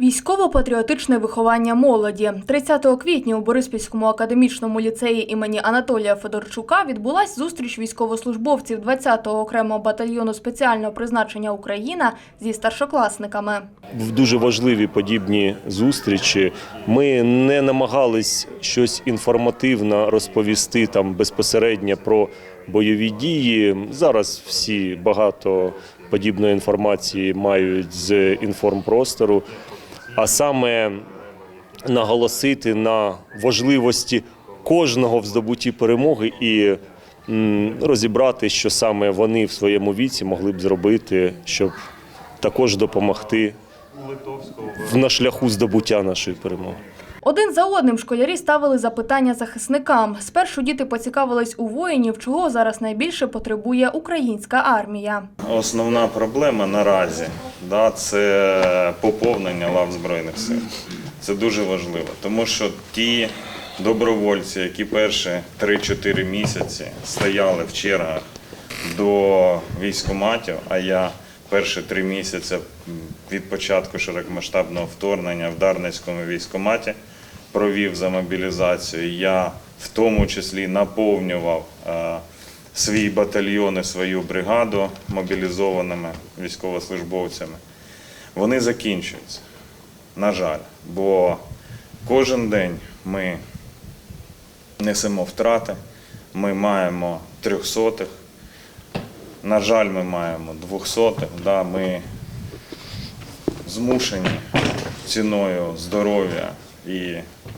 Військово-патріотичне виховання молоді 30 квітня у Бориспільському академічному ліцеї імені Анатолія Федорчука відбулась зустріч військовослужбовців 20-го окремого батальйону спеціального призначення Україна зі старшокласниками. в дуже важливі подібні зустрічі. Ми не намагались щось інформативно розповісти там безпосередньо про бойові дії. Зараз всі багато подібної інформації мають з інформпростору, а саме наголосити на важливості кожного в здобутті перемоги і розібрати, що саме вони в своєму віці могли б зробити, щоб також допомогти в на шляху здобуття нашої перемоги. Один за одним школярі ставили запитання захисникам. Спершу діти поцікавились у воїнів, чого зараз найбільше потребує українська армія. Основна проблема наразі да, це поповнення лав Збройних сил. Це дуже важливо, тому що ті добровольці, які перші 3-4 місяці стояли в чергах до військкоматів, а я перші три місяці від початку широкомасштабного вторгнення в Дарницькому військкоматі провів за мобілізацію. Я в тому числі наповнював е, свій батальйон і свою бригаду мобілізованими військовослужбовцями. Вони закінчуються, на жаль, бо кожен день ми несемо втрати, ми маємо трьохсотих, на жаль, ми маємо двохсотих, да, ми змушені ціною здоров'я і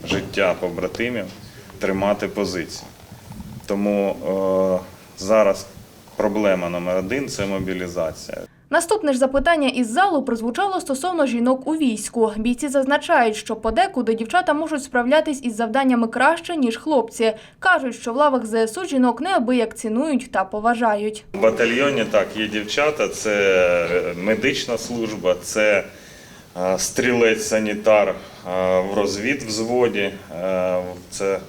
життя побратимів тримати позиції. Тому е, зараз проблема номер один це мобілізація. Наступне ж запитання із залу прозвучало стосовно жінок у війську. Бійці зазначають, що подекуди дівчата можуть справлятись із завданнями краще, ніж хлопці. Кажуть, що в лавах ЗСУ жінок неабияк цінують та поважають. В батальйоні так є дівчата, це медична служба, це стрілець-санітар е, в розвідвзводі, е, це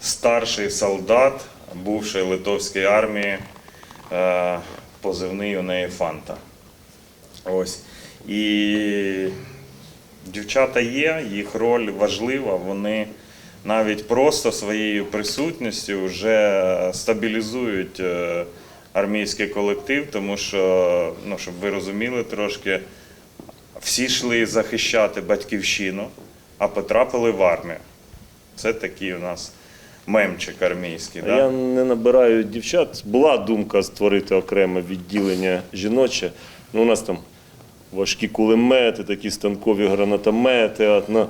старший солдат бувшої литовської армії, е, позивний у неї Фанта. Ось. І дівчата є, їх роль важлива, вони навіть просто своєю присутністю вже стабілізують е, армійський колектив, тому що, ну, щоб ви розуміли трошки, всі йшли захищати батьківщину, а потрапили в армію. Це такий у нас мемчик армійський. Да? Я не набираю дівчат. Була думка створити окреме відділення жіноче. Ну, у нас там важкі кулемети, такі станкові гранатомети. От, ну,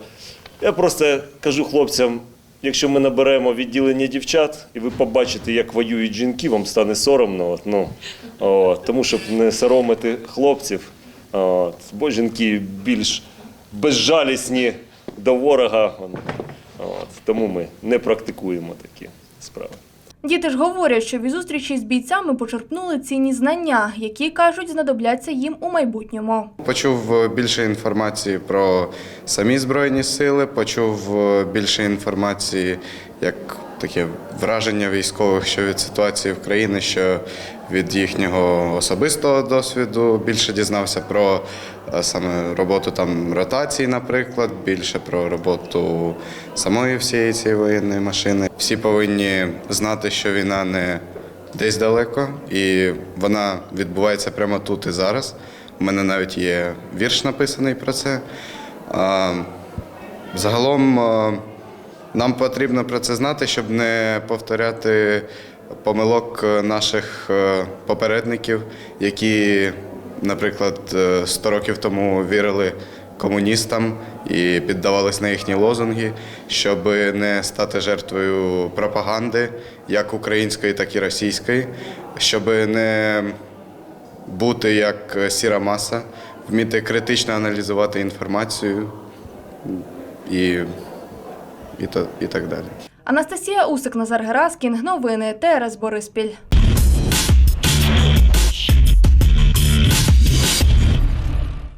я просто кажу хлопцям, якщо ми наберемо відділення дівчат, і ви побачите, як воюють жінки, вам стане соромно. От, ну, от, тому щоб не соромити хлопців, от, бо жінки більш безжалісні до ворога. От, тому ми не практикуємо такі справи. Діти ж говорять, що від зустрічі з бійцями почерпнули цінні знання, які кажуть знадобляться їм у майбутньому. Почув е, більше інформації про самі збройні сили, почув е, більше інформації як таке враження військових, що від ситуації в країні, що від їхнього особистого досвіду. Більше дізнався про е, саме роботу там ротації, наприклад, більше про роботу самої всієї цієї воєнної машини. Всі повинні знати, що війна не десь далеко, і вона відбувається прямо тут і зараз. У мене навіть є вірш написаний про це. Загалом а, нам потрібно про це знати, щоб не повторяти помилок наших е, попередників, які, наприклад, е, 100 років тому вірили комуністам і піддавались на їхні лозунги, щоб не стати жертвою пропаганди, як української, так і російської, щоб не бути як сіра маса, вміти критично аналізувати інформацію і, і так далі. Анастасія Усик, Назар Гераскін. Новини ТРС Бориспіль.